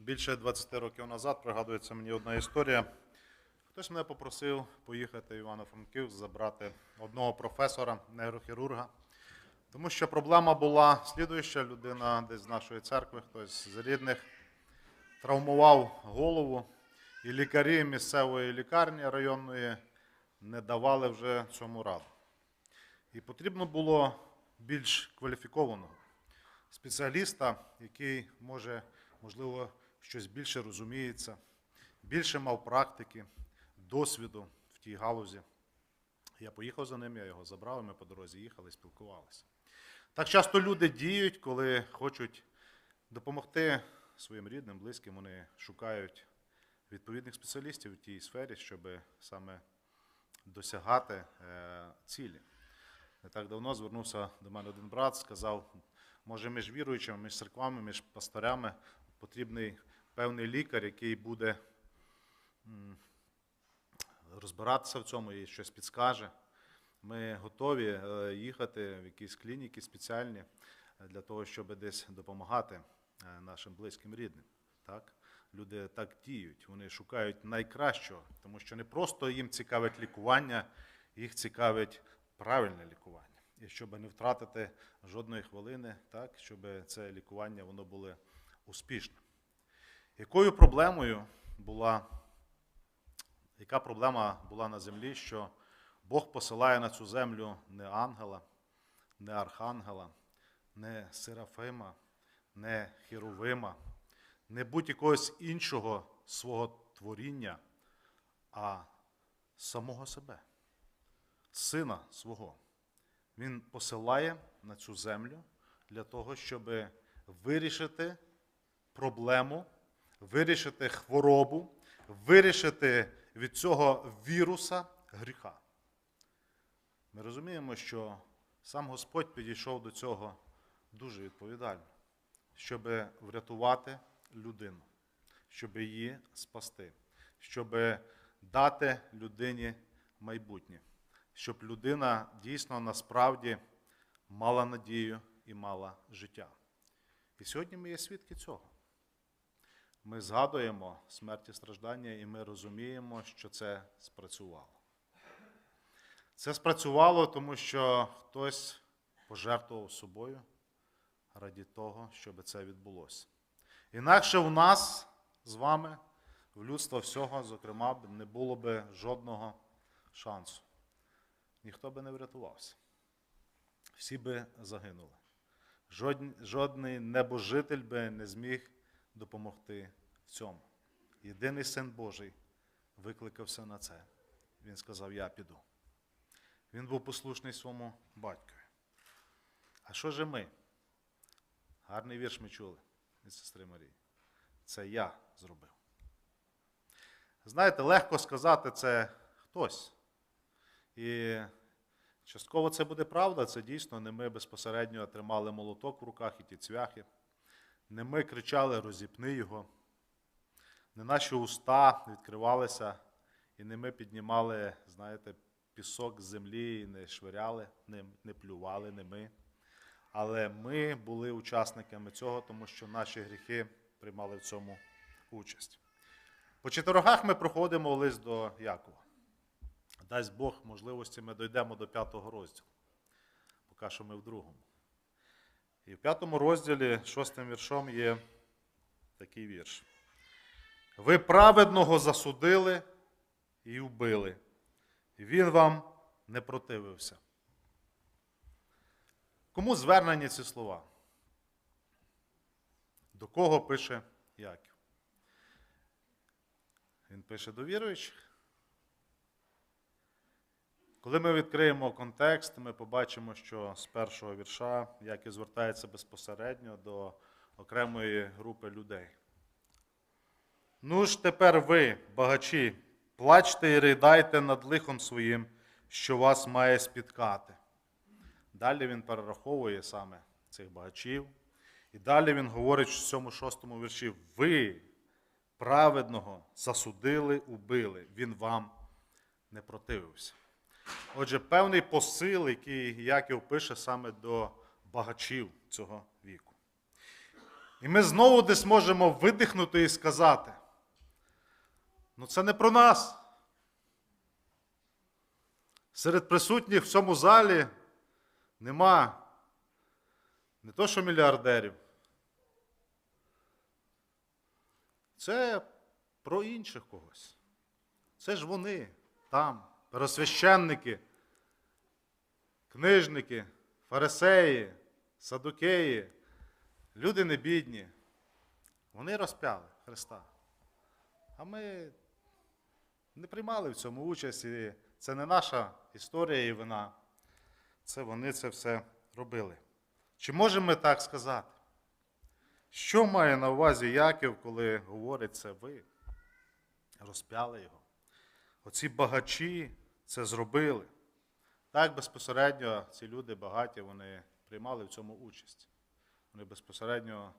Більше 20 років назад пригадується мені одна історія. Хтось мене попросив поїхати в Івано-Франківськ забрати одного професора, нейрохірурга. Тому що проблема була слідуюча людина десь з нашої церкви, хтось з рідних, травмував голову, і лікарі місцевої лікарні районної не давали вже цьому раду. І потрібно було більш кваліфікованого спеціаліста, який може, можливо, щось більше розуміється, більше мав практики, досвіду в тій галузі. Я поїхав за ним, я його забрав, і ми по дорозі їхали, спілкувалися. Так часто люди діють, коли хочуть допомогти своїм рідним, близьким, вони шукають відповідних спеціалістів у тій сфері, щоб саме досягати е, цілі. Не так давно звернувся до мене один брат, сказав, може, між віруючими, між церквами, між пастирями потрібний певний лікар, який буде розбиратися в цьому і щось підскаже. Ми готові е, їхати в якісь клініки спеціальні е, для того, щоб десь допомагати е, нашим близьким рідним. Так? Люди так діють, вони шукають найкращого, тому що не просто їм цікавить лікування, їх цікавить правильне лікування. І щоб не втратити жодної хвилини, так, щоб це лікування воно було успішним. Якою проблемою була, яка проблема була на землі, що Бог посилає на цю землю не ангела, не архангела, не Серафима, не Херовима, не будь-якогось іншого свого творіння, а самого себе, сина свого. Він посилає на цю землю для того, щоб вирішити проблему, вирішити хворобу, вирішити від цього віруса гріха. Ми розуміємо, що сам Господь підійшов до цього дуже відповідально, щоб врятувати людину, щоб її спасти, щоб дати людині майбутнє, щоб людина дійсно насправді мала надію і мала життя. І сьогодні ми є свідки цього. Ми згадуємо смерть і страждання, і ми розуміємо, що це спрацювало. Це спрацювало, тому що хтось пожертвував собою раді того, щоб це відбулося. Інакше в нас з вами, в людства всього, зокрема, не було б жодного шансу. Ніхто би не врятувався. Всі би загинули. Жодний небожитель би не зміг допомогти в цьому. Єдиний син Божий викликався на це. Він сказав: Я піду. Він був послушний своєму батькові. А що же ми? Гарний вірш ми чули від сестри Марії. Це я зробив. Знаєте, легко сказати це хтось. І частково це буде правда, це дійсно не ми безпосередньо тримали молоток в руках і ті цвяхи. Не ми кричали розіпни його. Не наші уста відкривалися, і не ми піднімали, знаєте, пісок з землі і не швиряли, не, не плювали, не ми. Але ми були учасниками цього, тому що наші гріхи приймали в цьому участь. По чотирогах ми проходимо лист до Якова. Дасть Бог можливості, ми дійдемо до п'ятого розділу. Поки що ми в другому. І в п'ятому розділі, шостим віршом, є такий вірш. Ви праведного засудили і вбили. І він вам не противився. Кому звернені ці слова? До кого пише Яків? Він пише до віруючих. Коли ми відкриємо контекст, ми побачимо, що з першого вірша Яків звертається безпосередньо до окремої групи людей. Ну ж тепер ви, багачі, плачте і ридайте над лихом своїм, що вас має спіткати. Далі він перераховує саме цих багачів. І далі він говорить в цьому шостому вірші: ви праведного засудили, убили, він вам не противився. Отже, певний посил, який Яків пише саме до багачів цього віку. І ми знову десь можемо видихнути і сказати: ну це не про нас. Серед присутніх в цьому залі нема не то, що мільярдерів. Це про інших когось. Це ж вони там, первосвященники, книжники, фарисеї, садукеї, люди не бідні. Вони розпяли Христа. А ми не приймали в цьому участь, і це не наша історія і вина. Це вони це все робили. Чи можемо ми так сказати? Що має на увазі Яків, коли говорить це ви? Розпяли його. Оці багачі це зробили. Так, безпосередньо ці люди багаті, вони приймали в цьому участь. Вони безпосередньо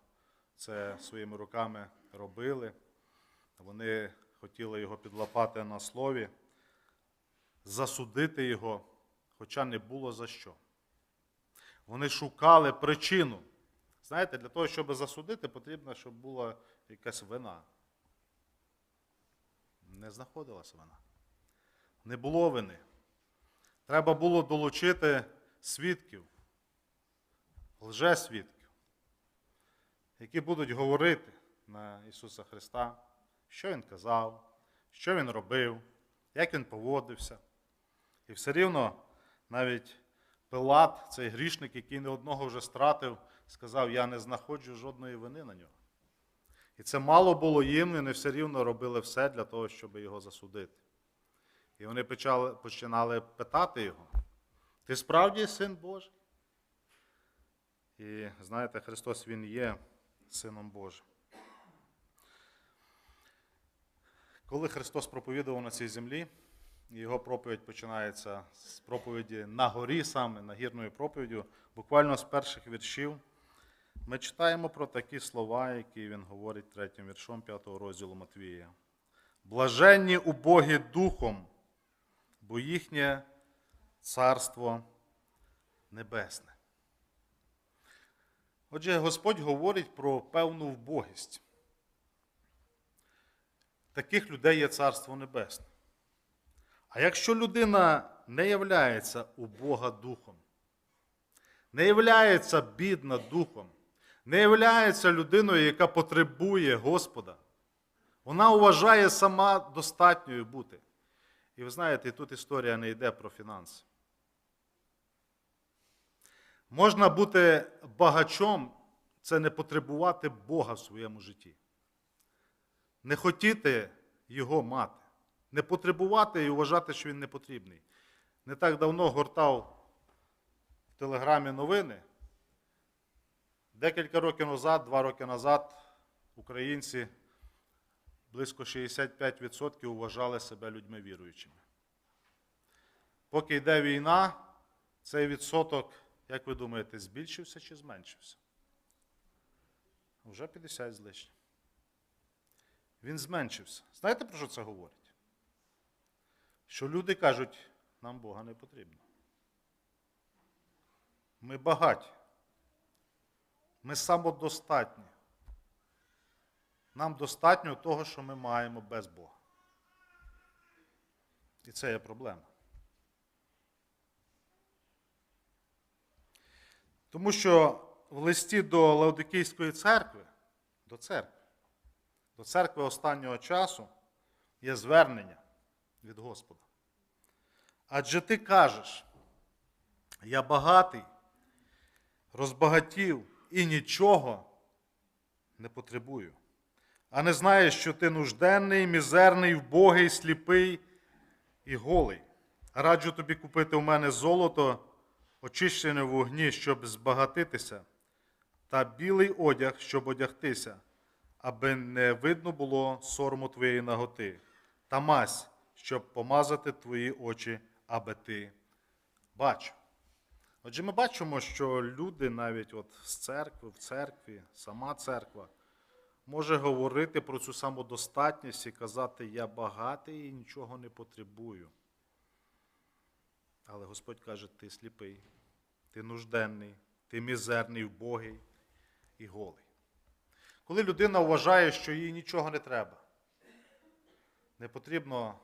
це своїми руками робили. Вони хотіли його підлапати на слові, засудити його, хоча не було за що. Вони шукали причину. Знаєте, для того, щоб засудити, потрібно, щоб була якась вина. Не знаходилася вина. Не було вини. Треба було долучити свідків, лжесвідків, які будуть говорити на Ісуса Христа, що Він казав, що Він робив, як Він поводився. І все рівно навіть Пилат, цей грішник, який не одного вже стратив, сказав: Я не знаходжу жодної вини на нього. І це мало було їм, і вони все рівно робили все для того, щоб його засудити. І вони почали, починали питати його: Ти справді син Божий? І знаєте, Христос Він є Сином Божим. Коли Христос проповідував на цій землі, його проповідь починається з проповіді на горі, саме нагірною проповіддю, буквально з перших віршів, ми читаємо про такі слова, які він говорить третім віршом 5 розділу Матвія. Блаженні убогі духом, бо їхнє царство небесне. Отже, Господь говорить про певну вбогість. Таких людей є царство небесне. А якщо людина не являється у Бога духом, не являється бідна духом, не являється людиною, яка потребує Господа, вона вважає сама достатньою бути. І ви знаєте, тут історія не йде про фінанси. Можна бути багачом, це не потребувати Бога в своєму житті. Не хотіти його мати, не потребувати і вважати, що він не потрібний. Не так давно гортав в телеграмі новини. Декілька років назад, два роки назад, українці близько 65% вважали себе людьми віруючими. Поки йде війна, цей відсоток, як ви думаєте, збільшився чи зменшився? Вже 50 з лишнім. Він зменшився. Знаєте, про що це говорить? Що люди кажуть, нам Бога не потрібно. Ми багаті. Ми самодостатні. Нам достатньо того, що ми маємо без Бога. І це є проблема. Тому що в листі до Лаодикійської церкви, до церкви, до церкви останнього часу є звернення від Господа. Адже ти кажеш, я багатий, розбагатів і нічого не потребую. А не знаєш, що ти нужденний, мізерний, вбогий, сліпий і голий. Раджу тобі купити у мене золото, очищене в вогні, щоб збагатитися, та білий одяг, щоб одягтися, аби не видно було сорому твоєї наготи, та мазь, щоб помазати твої очі, аби ти бачив. Отже, ми бачимо, що люди навіть от з церкви, в церкві, сама церква, може говорити про цю самодостатність і казати, я багатий і нічого не потребую. Але Господь каже, ти сліпий, ти нужденний, ти мізерний, вбогий і голий. Коли людина вважає, що їй нічого не треба, не потрібно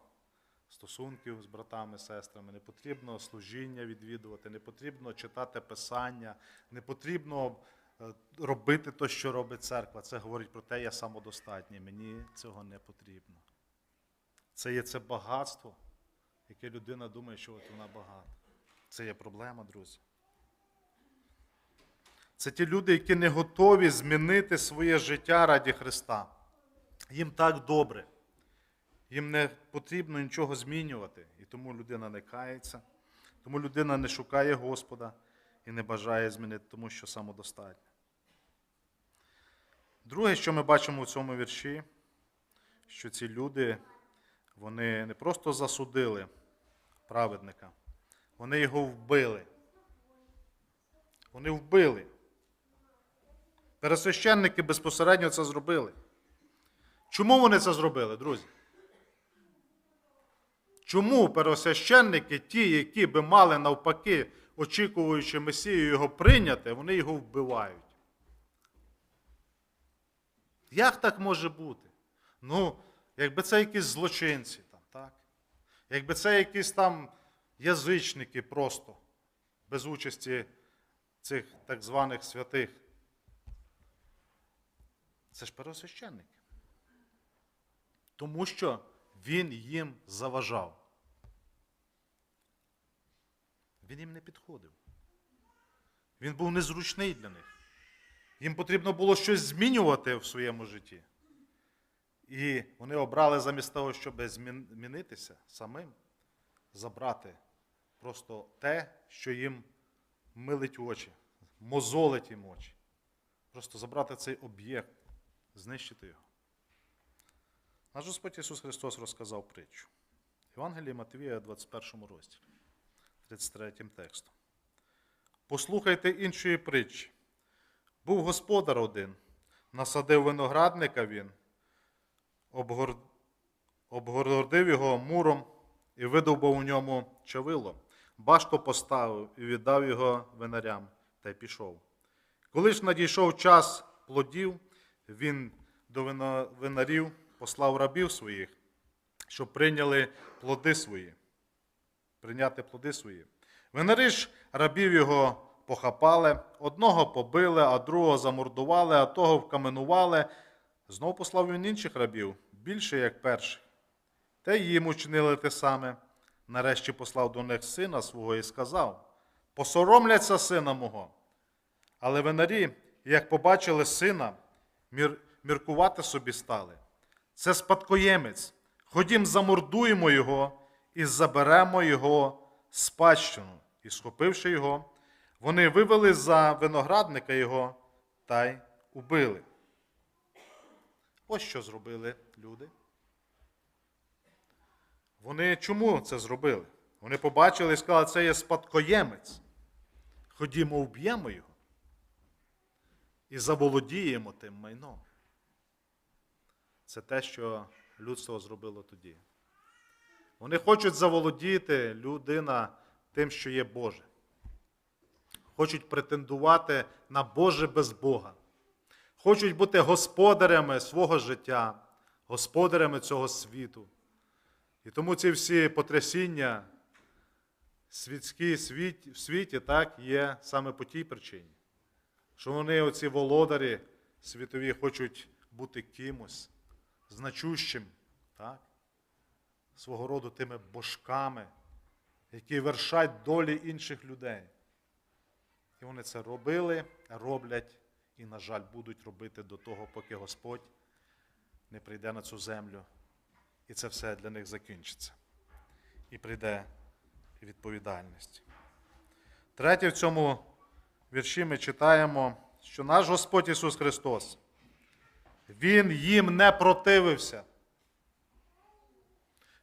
стосунків з братами, сестрами, не потрібно служіння відвідувати, не потрібно читати писання, не потрібно робити те, що робить церква. Це говорить про те, я самодостатній. Мені цього не потрібно. Це є це багатство, яке людина думає, що от вона багата. Це є проблема, друзі. Це ті люди, які не готові змінити своє життя раді Христа. Їм так добре. Їм не потрібно нічого змінювати. І тому людина не кається, тому людина не шукає Господа і не бажає змінити, тому що самодостатня. Друге, що ми бачимо в цьому вірші, що ці люди, вони не просто засудили праведника, вони його вбили. Вони вбили. Пересвященники безпосередньо це зробили. Чому вони це зробили, друзі? Чому первосвященники, ті, які би мали навпаки, очікуючи Месію його прийняти, вони його вбивають? Як так може бути? Ну, якби це якісь злочинці, там, так? якби це якісь там язичники просто, без участі цих так званих святих. Це ж первосвященники. Тому що він їм заважав. Він їм не підходив. Він був незручний для них. Їм потрібно було щось змінювати в своєму житті. І вони обрали замість того, щоб змінитися самим, забрати просто те, що їм милить очі, мозолить їм очі. Просто забрати цей об'єкт, знищити його. Наш Господь Ісус Христос розказав притчу. Євангелії Матвія, 21 розділі, 33 текстом. Послухайте іншої притчі. Був господар один, насадив виноградника він, обгор... обгородив його муром і видовбав у ньому чавило, башту поставив і віддав його винарям та й пішов. Коли ж надійшов час плодів, він до винарів послав рабів своїх, щоб прийняли плоди свої. Прийняти плоди свої. Винари ж рабів його похапали, одного побили, а другого замордували, а того вкаменували. Знов послав він інших рабів, більше, як перших. Та й їм учинили те саме. Нарешті послав до них сина свого і сказав: Посоромляться сина мого. Але винарі, як побачили сина, мір... міркувати собі стали. Це спадкоємець. Ходім, замордуємо його і заберемо його спадщину. І, схопивши його, вони вивели за виноградника його та й убили. Ось що зробили люди. Вони чому це зробили? Вони побачили і сказали, це є спадкоємець. Ходімо, вб'ємо його і заволодіємо тим майном. Це те, що людство зробило тоді. Вони хочуть заволодіти людина тим, що є Боже. Хочуть претендувати на Боже без Бога. Хочуть бути господарями свого життя, господарями цього світу. І тому ці всі потрясіння світські світ, в світі так, є саме по тій причині, що вони, оці володарі світові, хочуть бути кимось значущим, так? свого роду тими божками, які вершать долі інших людей. І вони це робили, роблять і, на жаль, будуть робити до того, поки Господь не прийде на цю землю. І це все для них закінчиться. І прийде відповідальність. Третє, в цьому вірші ми читаємо, що наш Господь Ісус Христос, Він їм не противився.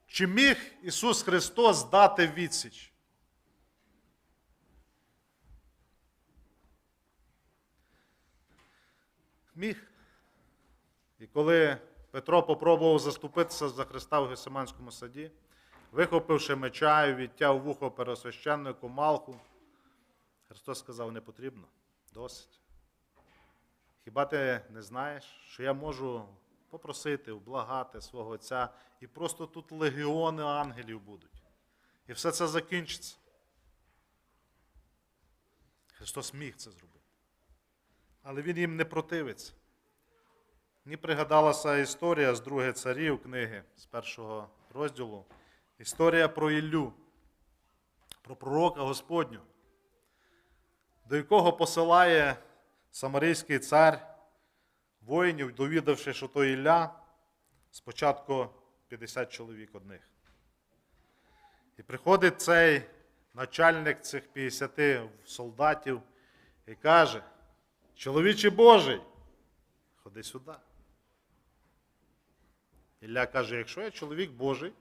Чи міг Ісус Христос дати відсіч? Міг. І коли Петро попробував заступитися за Христа в Гесиманському саді, вихопивши меча і відтяв вухо пересвященнику Малху, Христос сказав, не потрібно, досить. Хіба ти не знаєш, що я можу попросити, вблагати свого Отця, і просто тут легіони ангелів будуть. І все це закінчиться. Христос міг це зробити. Але Він їм не противиться. Мені пригадалася історія з другої царів книги, з першого розділу. Історія про Іллю, про пророка Господнього, до якого посилає самарійський цар воїнів, довідавши, що то Ілля, спочатку 50 чоловік одних. І приходить цей начальник цих 50 солдатів і каже: Чоловіче Божий, ходи сюди. Ілля каже: якщо я чоловік Божий,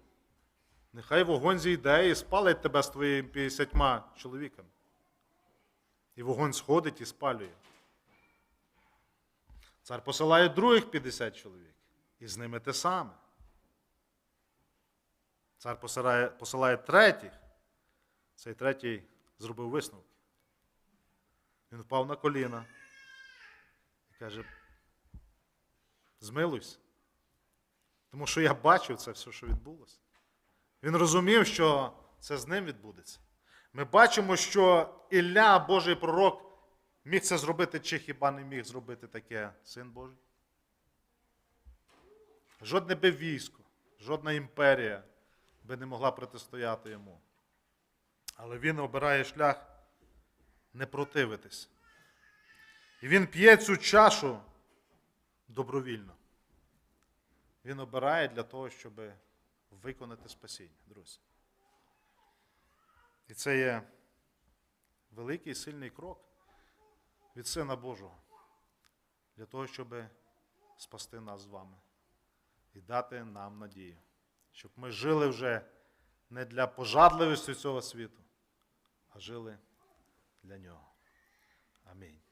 нехай вогонь зійде і спалить тебе з твоїми 50 чоловіками. І вогонь сходить і спалює. Цар посилає других 50 чоловік, і з ними те саме. Цар посилає, посилає третіх. Цей третій зробив висновки. Він впав на коліна каже: змилуйся. Тому що я бачив це все, що відбулося. Він розумів, що це з ним відбудеться. Ми бачимо, що Ілля, Божий пророк, міг це зробити, чи хіба не міг зробити таке син Божий? Жодне би військо, жодна імперія би не могла протистояти йому. Але він обирає шлях не противитись. І він п'є цю чашу добровільно. Він обирає для того, щоб виконати спасіння, друзі. І це є великий і сильний крок від Сина Божого для того, щоб спасти нас з вами і дати нам надію, щоб ми жили вже не для пожадливості цього світу, а жили для нього. Амінь.